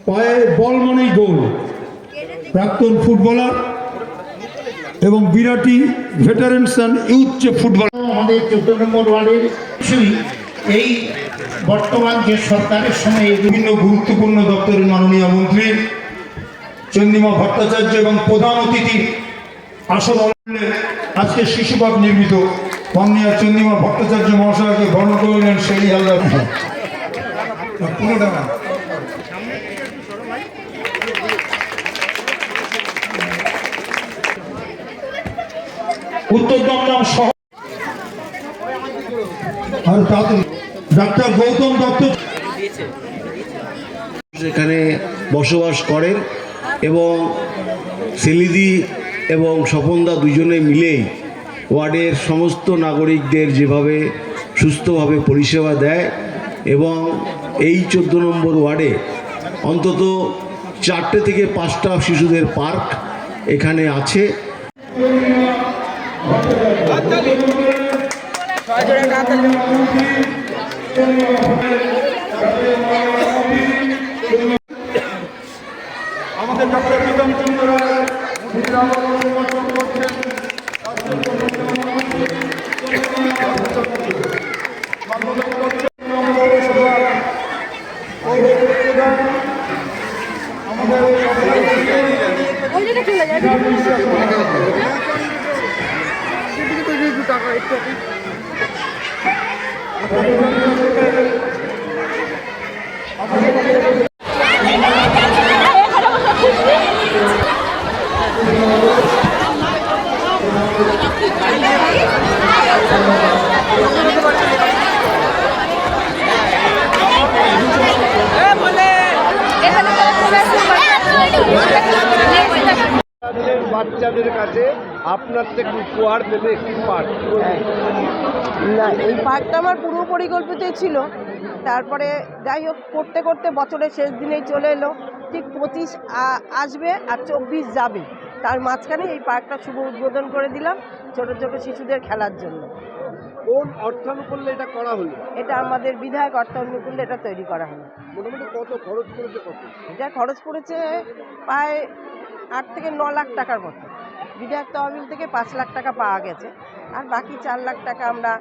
পায়ে বল মানেই গোল। প্রাক্তন ফুটবলার এবং বিরাটি ভেটারেন অ্যান্ড ইউথ যে ফুটবল আমাদের চোদ্দ নম্বর ওয়ার্ডের এই বর্তমান যে সরকারের সময়ে বিভিন্ন গুরুত্বপূর্ণ দপ্তরের মাননীয় মন্ত্রী চন্দ্রিমা ভট্টাচার্য এবং প্রধান অতিথি অলঙ্কারে আজকে শিশুপাক নির্মিত। মাননীয় চন্দ্রিমা ভট্টাচার্য মহাশয়কে বর্ণ করলেন সেই হালদার পুরোটা এখানে বসবাস করেন এবং সেলিদি এবং স্বপনদা দুজনে মিলেই ওয়ার্ডের সমস্ত নাগরিকদের যেভাবে সুস্থভাবে পরিষেবা দেয় এবং এই চোদ্দ নম্বর ওয়ার্ডে অন্তত চারটে থেকে পাঁচটা শিশুদের পার্ক এখানে আছে। আমাদের ডক্টর বিক্রম চন্দ্র রায় আপনাদের বাচ্চাদের কাছে আপনার থেকে উপহার দেবে একটি পার্ক না এই পার্কটা আমার পূর্ব পরিকল্পিতই ছিল। তারপরে যাই হোক করতে করতে বছরের শেষ দিনেই চলে এলো। ঠিক পঁচিশ আসবে আর চব্বিশ যাবে। তার মাঝখানে এই পার্কটা শুভ উদ্বোধন করে দিলাম ছোট ছোট শিশুদের খেলার জন্য। কোন অর্থানুকূল্যে এটা করা হলো? এটা আমাদের বিধায়ক অর্থ অনুকূলে এটা তৈরি করা হলো। মোটামুটি কত খরচ করেছে কত? এটা খরচ পড়েছে প্রায় আট থেকে ন লাখ টাকার মতো। বিধায়ক তহবিল থেকে পাঁচ লাখ টাকা পাওয়া গেছে। আর বাকি চার লাখ টাকা আমরা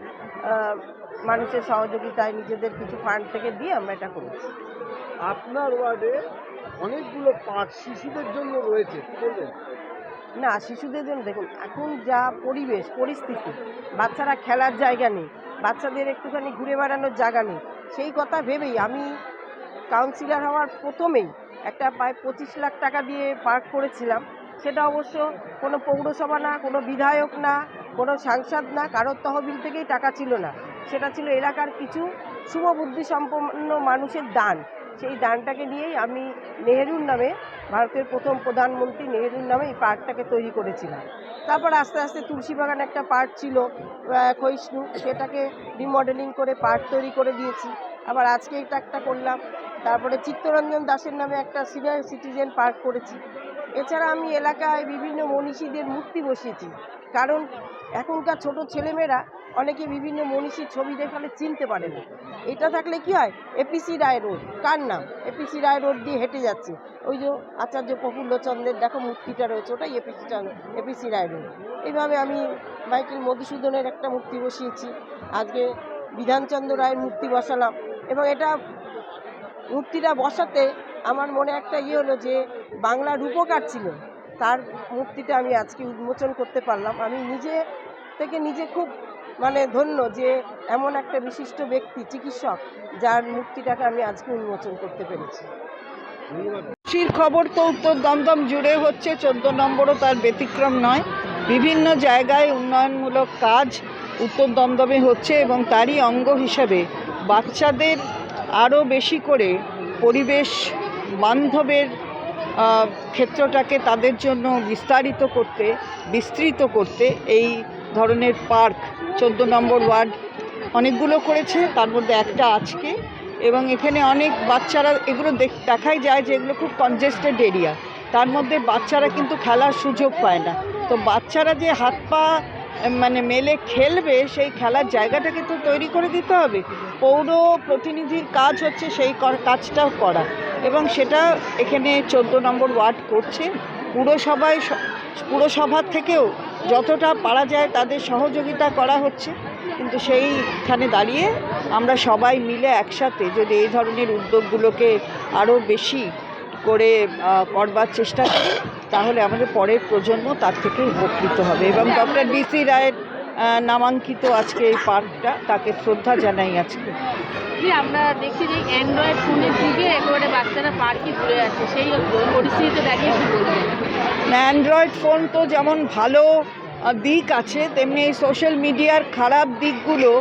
মানুষের সহযোগিতায় নিজেদের কিছু ফান্ড থেকে দিয়ে আমরা এটা করেছি। আপনার ওয়ার্ডে অনেকগুলো পার্ক শিশুদের জন্য রয়েছে না শিশুদের জন্য দেখুন এখন যা পরিবেশ পরিস্থিতি বাচ্চারা খেলার জায়গা নেই বাচ্চাদের একটুখানি ঘুরে বেড়ানোর জায়গা নেই সেই কথা ভেবেই আমি কাউন্সিলর হওয়ার প্রথমেই একটা প্রায় পঁচিশ লাখ টাকা দিয়ে পার্ক করেছিলাম। সেটা অবশ্য কোনো পৌরসভা না, কোনো বিধায়ক না, কোনো সাংসদ না, কারোর তহবিল থেকেই টাকা ছিল না। সেটা ছিল এলাকার কিছু শুভবুদ্ধি সম্পন্ন মানুষের দান। সেই দানটাকে নিয়েই আমি নেহেরুর নামে ভারতের প্রথম প্রধানমন্ত্রী নেহেরুর নামে এই পার্কটাকে তৈরি করেছিলাম। তারপর আস্তে আস্তে তুলসী বাগান একটা পার্ক ছিল ক্ষয়িষ্ণু সেটাকে রিমডেলিং করে পার্ক তৈরি করে দিয়েছি। আবার আজকে এটা একটা করলাম। তারপরে চিত্তরঞ্জন দাসের নামে একটা সিনিয়র সিটিজেন পার্ক করেছি। এছাড়া আমি এলাকায় বিভিন্ন মনীষীদের মূর্তি বসিয়েছি। কারণ এখনকার ছোট ছেলেমেয়েরা অনেকে বিভিন্ন মনীষীর ছবি দেখালে চিনতে পারে না। এটা থাকলে কি হয়? এপিসি রায় রোড। কার নাম? এপিসি রায় রোড দিয়ে হেঁটে যাচ্ছে। ওই যে আচার্য প্রফুল্লচন্দ্রের দেখো মূর্তিটা রয়েছে, ওটাই এপিসি এপিসি রায় রোড। এইভাবে আমি মাইকেল মধুসূদনের একটা মূর্তি বসিয়েছি। আজকে বিধানচন্দ্র রায়ের মূর্তি বসালাম। এটা মূর্তিটা বসাতে আমার মনে একটা ইয়ে হলো যে বাংলা রূপকার ছিল। তার মূর্তিটা আমি আজকে উন্মোচন করতে পারলাম। আমি নিজে থেকে নিজে খুব মানে ধন্য যে এমন একটা বিশিষ্ট ব্যক্তি, চিকিৎসক, যার মূর্তিটাকে আমি আজকে উন্মোচন করতে পেরেছি। খুশির খবর তো উত্তর দমদম জুড়ে হচ্ছে, চোদ্দ নম্বরও তার ব্যতিক্রম নয়। বিভিন্ন জায়গায় উন্নয়নমূলক কাজ উত্তর দমদমে হচ্ছে এবং তারই অঙ্গ হিসাবে বাচ্চাদের আরও বেশি করে পরিবেশ বান্ধবের ক্ষেত্রটাকে তাদের জন্য বিস্তারিত করতে, বিস্তৃত করতে এই ধরনের পার্ক চোদ্দ নম্বর ওয়ার্ড অনেকগুলো করেছে। তার মধ্যে একটা আজকে এবং এখানে অনেক বাচ্চারা এগুলো দেখ- দেখাই যায় যে এগুলো খুব কনজেস্টেড এরিয়া তার মধ্যে বাচ্চারা কিন্তু খেলার সুযোগ পায় না। তো বাচ্চারা যে হাত পা মানে মেলে খেলবে, সেই খেলার জায়গাটাকে তো তৈরি করে দিতে হবে। পৌর প্রতিনিধির কাজ হচ্ছে সেই কাজটাও করা। এবং সেটা এখানে চোদ্দ নম্বর ওয়ার্ড করছে। পুরসভায় পুরসভার থেকেও যতটা পারা যায় তাদের সহযোগিতা করা হচ্ছে। কিন্তু সেইখানে দাঁড়িয়ে আমরা সবাই মিলে একসাথে যদি এই ধরনের উদ্যোগগুলোকে আরও বেশি করে করবার চেষ্টা করি তাহলে আমাদের পরের প্রজন্ম তার থেকে উপকৃত হবে। এবং ডক্টর ডিসি রায়ের নামাঙ্কিত আজকে এই পার্কটা তাকে শ্রদ্ধা জানাই আজকে। আমরা দেখছি যে অ্যান্ড্রয়েড ফোনের যুগে একেবারে বাচ্চারা পার্কে ঘুরে আছে সেই পরিস্থিতিতে দাঁড়িয়ে কি বলবেন? অ্যান্ড্রয়েড ফোন তো যেমন ভালো দিক আছে তেমনি এই সোশ্যাল মিডিয়ার খারাপ দিকগুলো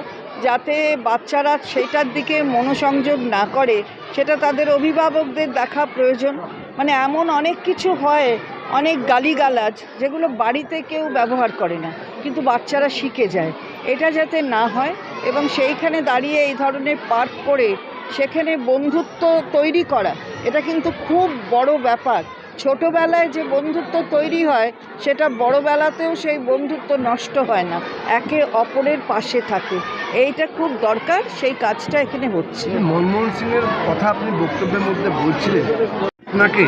যাতে বাচ্চারা সেটার দিকে মনোসংযোগ না করে সেটা তাদের অভিভাবকদের দেখা প্রয়োজন। মানে এমন অনেক কিছু হয় অনেক গালিগালাজ যেগুলো বাড়িতে কেউ ব্যবহার করে না, কিন্তু বাচ্চারা শিখে যায়। এটা যাতে না হয় এবং সেইখানে দাঁড়িয়ে এই ধরনের পাঠ করে সেখানে বন্ধুত্ব তৈরি করা, এটা কিন্তু খুব বড় ব্যাপার। ছোটোবেলায় যে বন্ধুত্ব তৈরি হয়, সেটা বড়বেলাতেও সেই বন্ধুত্ব নষ্ট হয় না, একে অপরের পাশে থাকে। এইটা খুব দরকার, সেই কাজটা এখানে হচ্ছে। মনমোহন সিং এর কথা আপনি বক্তব্যের মধ্যে বলছিলেন। আপনাকে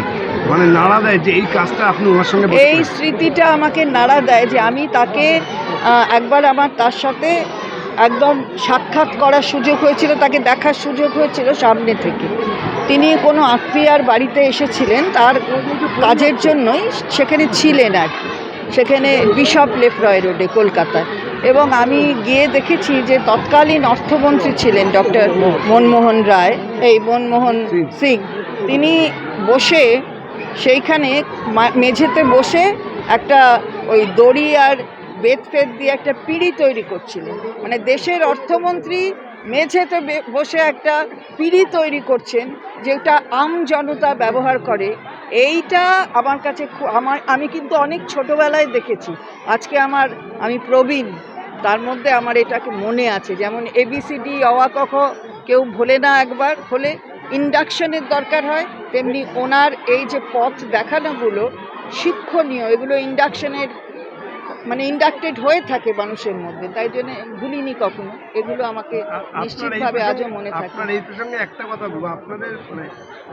মানে নাড়া দেয় যে এই কাজটা আপনি ওনার সঙ্গে এই স্মৃতিটা আমাকে নাড়া দেয় যে আমি তাকে একবার আমার তার সাথে একদম সাক্ষাৎ করার সুযোগ হয়েছিল তাকে দেখার সুযোগ হয়েছিল সামনে থেকে। তিনি কোনো আত্মীয়ার বাড়িতে এসেছিলেন তার কাজের জন্যই সেখানে ছিলেন আর সেখানে বিশপ লেফরয় রোডে কলকাতায়। এবং আমি গিয়ে দেখেছি যে তৎকালীন অর্থমন্ত্রী ছিলেন ডক্টর মনমোহন রায় এই মনমোহন সিং। তিনি বসে সেইখানে মেঝেতে বসে একটা ওই দড়ি আর বেত ফেত দিয়ে একটা পিঁড়ি তৈরি করছিলেন। মানে দেশের অর্থমন্ত্রী মেঝেতে বসে একটা পিঁড়ি তৈরি করছেন, যেটা আম জনতা ব্যবহার করে। এইটা আমার কাছে আমার আমি কিন্তু অনেক ছোটোবেলায় দেখেছি। আজকে আমার, আমি প্রবীণ, তার মধ্যে আমার এটাকে মনে আছে। যেমন এবিসিডি অওয়া কখ কেউ ভোলে না একবার, হলে ইন্ডাকশনের দরকার হয় তেমনি ওনার এই যে পথ দেখানোগুলো শিক্ষণীয় এগুলো ইন্ডাকশনের মানে ইন্ডাক্টেড হয়ে থাকে মানুষের মধ্যে তাই জন্য ভুলিনি কখনো এগুলো আমাকে নিশ্চিতভাবে আজও মনে থাকে। আপনার এই প্রসঙ্গে একটা কথা বলব আপনাদের মানে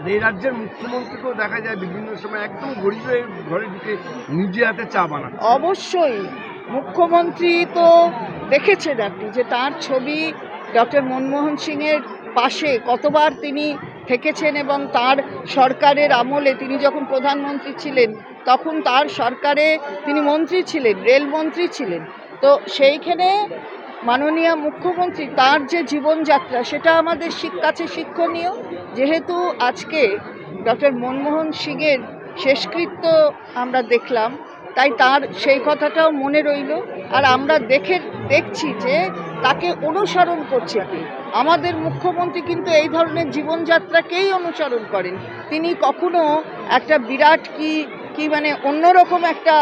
এই রাজ্যের মুখ্যমন্ত্রীকেও দেখা যায় বিভিন্ন সময় একদম গরিবের ঘরে ঢুকে নিজে হাতে চা বানান অবশ্যই মুখ্যমন্ত্রী তো দেখেছেন আপনি যে তার ছবি ডক্টর মনমোহন সিংয়ের পাশে কতবার তিনি থেকেছেন এবং তার সরকারের আমলে তিনি যখন প্রধানমন্ত্রী ছিলেন, তখন তার সরকারে তিনি মন্ত্রী ছিলেন রেলমন্ত্রী ছিলেন। তো সেইখানে মাননীয় মুখ্যমন্ত্রী তার যে জীবনযাত্রা, সেটা আমাদের কাছে শিক্ষণীয়। যেহেতু আজকে ডক্টর মনমোহন সিংয়ের শেষকৃত্য আমরা দেখলাম, তাই তার সেই কথাটাও মনে রইল। আর আমরা দেখে, দেখছি যে তাকে অনুসরণ করছে আমাদের মুখ্যমন্ত্রী কিন্তু এই ধরনের জীবনযাত্রাকেই অনুসরণ করেন। তিনি কখনো একটা বিরাট কি কি মানে অন্যরকম একটা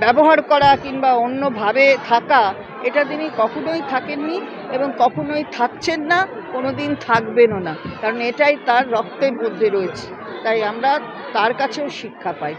ব্যবহার করা কিংবা অন্যভাবে থাকা, এটা তিনি কখনোই থাকেননি এবং কখনোই থাকছেন না কোনো দিন থাকবেনও না। কারণ এটাই তার রক্তের মধ্যে রয়েছে। তাই আমরা তার কাছেও শিক্ষা পাই।